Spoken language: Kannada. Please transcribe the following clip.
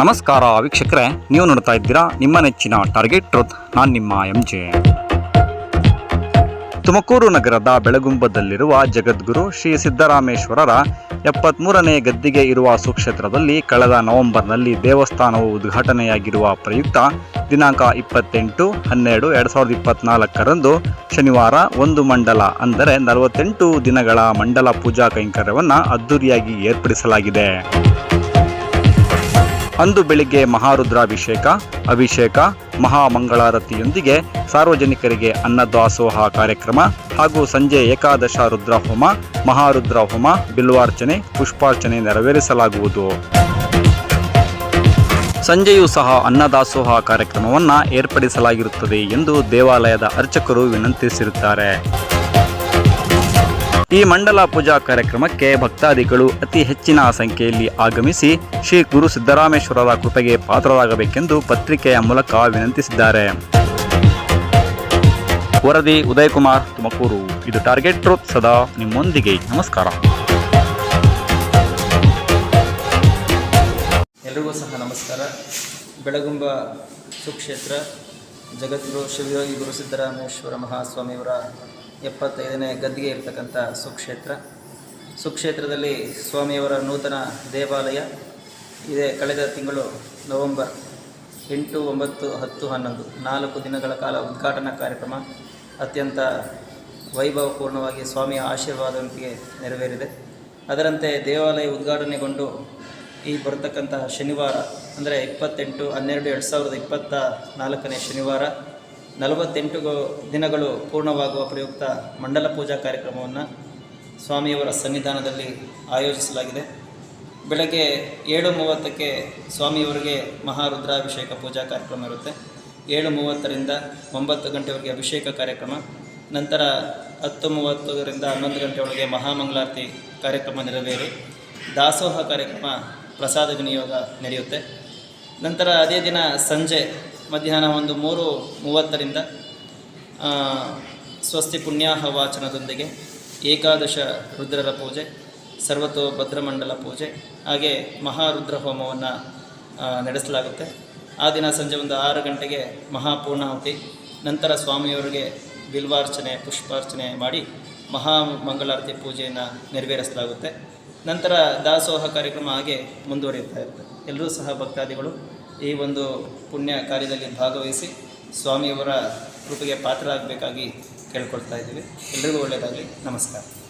ನಮಸ್ಕಾರ ವೀಕ್ಷಕರೇ, ನೀವು ನೋಡ್ತಾ ಇದ್ದೀರಾ ನಿಮ್ಮ ನೆಚ್ಚಿನ ಟಾರ್ಗೆಟ್ ಟ್ರೂತ್ ನಾನು ನಿಮ್ಮ ಎಂ ಜೆ ತುಮಕೂರು ನಗರದ ಬೆಳಗುಂಬದಲ್ಲಿರುವ ಜಗದ್ಗುರು ಶ್ರೀ ಸಿದ್ದರಾಮೇಶ್ವರರ ಎಪ್ಪತ್ಮೂರನೇ ಗದ್ದಿಗೆ ಇರುವ ಸುಕ್ಷೇತ್ರದಲ್ಲಿ ಕಳೆದ ನವೆಂಬರ್ನಲ್ಲಿ ದೇವಸ್ಥಾನವು ಉದ್ಘಾಟನೆಯಾಗಿರುವ ಪ್ರಯುಕ್ತ ದಿನಾಂಕ ಇಪ್ಪತ್ತೆಂಟು ಹನ್ನೆರಡು ಎರಡು ಸಾವಿರದ ಇಪ್ಪತ್ನಾಲ್ಕರಂದು ಶನಿವಾರ ಒಂದು ಮಂಡಲ, ಅಂದರೆ ನಲವತ್ತೆಂಟು ದಿನಗಳ ಮಂಡಲ ಪೂಜಾ ಕೈಂಕರ್ಯವನ್ನು ಅದ್ದೂರಿಯಾಗಿ ಏರ್ಪಡಿಸಲಾಗಿದೆ. ಅಂದು ಬೆಳಿಗ್ಗೆ ಮಹಾರುದ್ರಾಭಿಷೇಕ, ಅಭಿಷೇಕ, ಮಹಾಮಂಗಳಾರತಿಯೊಂದಿಗೆ ಸಾರ್ವಜನಿಕರಿಗೆ ಅನ್ನದಾಸೋಹ ಕಾರ್ಯಕ್ರಮ ಹಾಗೂ ಸಂಜೆ ಏಕಾದಶ ರುದ್ರ ಹೋಮ ಮಹಾರುದ್ರ ಹೋಮ ಬಿಲ್ವಾರ್ಚನೆ, ಪುಷ್ಪಾರ್ಚನೆ ನೆರವೇರಿಸಲಾಗುವುದು. ಸಂಜೆಯೂ ಸಹ ಅನ್ನದಾಸೋಹ ಕಾರ್ಯಕ್ರಮವನ್ನು ಏರ್ಪಡಿಸಲಾಗಿರುತ್ತದೆ ಎಂದು ದೇವಾಲಯದ ಅರ್ಚಕರು ವಿನಂತಿಸಿರುತ್ತಾರೆ. ಈ ಮಂಡಲ ಪೂಜಾ ಕಾರ್ಯಕ್ರಮಕ್ಕೆ ಭಕ್ತಾದಿಗಳು ಅತಿ ಹೆಚ್ಚಿನ ಸಂಖ್ಯೆಯಲ್ಲಿ ಆಗಮಿಸಿ ಶ್ರೀ ಗುರು ಸಿದ್ದರಾಮೇಶ್ವರರ ಕೃಪೆಗೆ ಪಾತ್ರರಾಗಬೇಕೆಂದು ಪತ್ರಿಕೆಯ ಮೂಲಕ ವಿನಂತಿಸಿದ್ದಾರೆ. ವರದಿ ಉದಯಕುಮಾರ್, ತುಮಕೂರು. ಇದು ಟಾರ್ಗೆಟ್ ಟ್ರೂತ್ ಸದಾ ನಿಮ್ಮೊಂದಿಗೆ. ನಮಸ್ಕಾರ. ಎಲ್ರಿಗೂ ಸಹ ನಮಸ್ಕಾರ. ಬೆಳಗುಂಬ ಸುಕ್ಷೇತ್ರ, ಜಗದ್ಗುರು ಶಿವಯೋಗಿ ಗುರು ಸಿದ್ದರಾಮೇಶ್ವರ ಮಹಾಸ್ವಾಮಿಯವರ ಎಪ್ಪತ್ತೈದನೇ ಗದ್ದಿಗೆ ಇರತಕ್ಕಂಥ ಸುಕ್ಷೇತ್ರ. ಸುಕ್ಷೇತ್ರದಲ್ಲಿ ಸ್ವಾಮಿಯವರ ನೂತನ ದೇವಾಲಯ. ಇದೇ ಕಳೆದ ತಿಂಗಳು ನವೆಂಬರ್ ಎಂಟು, ಒಂಬತ್ತು, ಹತ್ತು, ಹನ್ನೊಂದು. ನಾಲ್ಕು ದಿನಗಳ ಕಾಲ ಉದ್ಘಾಟನಾ ಕಾರ್ಯಕ್ರಮ. ಅತ್ಯಂತ ವೈಭವಪೂರ್ಣವಾಗಿ ಸ್ವಾಮಿಯ ಆಶೀರ್ವಾದದೊಂದಿಗೆ ನೆರವೇರಿದೆ. ಅದರಂತೆ ದೇವಾಲಯ ಉದ್ಘಾಟನೆಗೊಂಡು ಈ ಬರತಕ್ಕಂತಹ ಶನಿವಾರ, ಅಂದರೆ ಇಪ್ಪತ್ತೆಂಟು, ಹನ್ನೆರಡು, ಎರಡು ಸಾವಿರದ ಇಪ್ಪತ್ತ ನಾಲ್ಕನೇ ಶನಿವಾರ ನಲವತ್ತೆಂಟು ದಿನಗಳು ಪೂರ್ಣವಾಗುವ ಪ್ರಯುಕ್ತ ಮಂಡಲ ಪೂಜಾ ಕಾರ್ಯಕ್ರಮವನ್ನು ಸ್ವಾಮಿಯವರ ಸನ್ನಿಧಾನದಲ್ಲಿ ಆಯೋಜಿಸಲಾಗಿದೆ. ಬೆಳಗ್ಗೆ ಏಳು ಮೂವತ್ತಕ್ಕೆ ಸ್ವಾಮಿಯವರಿಗೆ ಮಹಾರುದ್ರಾಭಿಷೇಕ ಪೂಜಾ ಕಾರ್ಯಕ್ರಮ ಇರುತ್ತೆ. ಏಳು ಮೂವತ್ತರಿಂದ ಒಂಬತ್ತು ಗಂಟೆವರೆಗೆ ಅಭಿಷೇಕ ಕಾರ್ಯಕ್ರಮ. ನಂತರ ಹತ್ತು ಮೂವತ್ತರಿಂದ ಹನ್ನೊಂದು ಗಂಟೆಯೊಳಗೆ ಮಹಾಮಂಗಳಾರತಿ ಕಾರ್ಯಕ್ರಮ ನೆರವೇರಿ. ದಾಸೋಹ ಕಾರ್ಯಕ್ರಮ ಪ್ರಸಾದ ವಿನಿಯೋಗ ನಡೆಯುತ್ತೆ. ನಂತರ ಅದೇ ದಿನ ಸಂಜೆ ಮಧ್ಯಾಹ್ನ ಒಂದು ಮೂರು ಮೂವತ್ತರಿಂದ ಸ್ವಸ್ತಿ ಪುಣ್ಯಾಹ ವಾಚನದೊಂದಿಗೆ ಏಕಾದಶ ರುದ್ರರ ಪೂಜೆ, ಸರ್ವತೋ ಭದ್ರಮಂಡಲ ಪೂಜೆ, ಹಾಗೆ ಮಹಾರುದ್ರ ಹೋಮವನ್ನು ನಡೆಸಲಾಗುತ್ತೆ. ಆ ದಿನ ಸಂಜೆ ಒಂದು ಆರು ಗಂಟೆಗೆ ಮಹಾಪೂರ್ಣಾಹುತಿ, ನಂತರ ಸ್ವಾಮಿಯವರಿಗೆ ಬಿಲ್ವಾರ್ಚನೆ, ಪುಷ್ಪಾರ್ಚನೆ ಮಾಡಿ ಮಹಾ ಮಂಗಳಾರತಿ ಪೂಜೆಯನ್ನು ನೆರವೇರಿಸಲಾಗುತ್ತೆ. ನಂತರ ದಾಸೋಹ ಕಾರ್ಯಕ್ರಮ ಹಾಗೆ ಮುಂದುವರಿಯುತ್ತಾ ಇರುತ್ತೆ. ಎಲ್ಲರೂ ಸಹ ಭಕ್ತಾದಿಗಳು ಈ ಒಂದು ಪುಣ್ಯ ಕಾರ್ಯದಲ್ಲಿ ಭಾಗವಹಿಸಿ ಸ್ವಾಮಿಯವರ ಕೃಪೆಗೆ ಪಾತ್ರರಾಗಬೇಕಾಗಿ ಕೇಳ್ಕೊಳ್ತಾ ಇದ್ದೀವಿ. ಎಲ್ರಿಗೂ ಒಳ್ಳೆಯದಾಗಲಿ. ನಮಸ್ಕಾರ.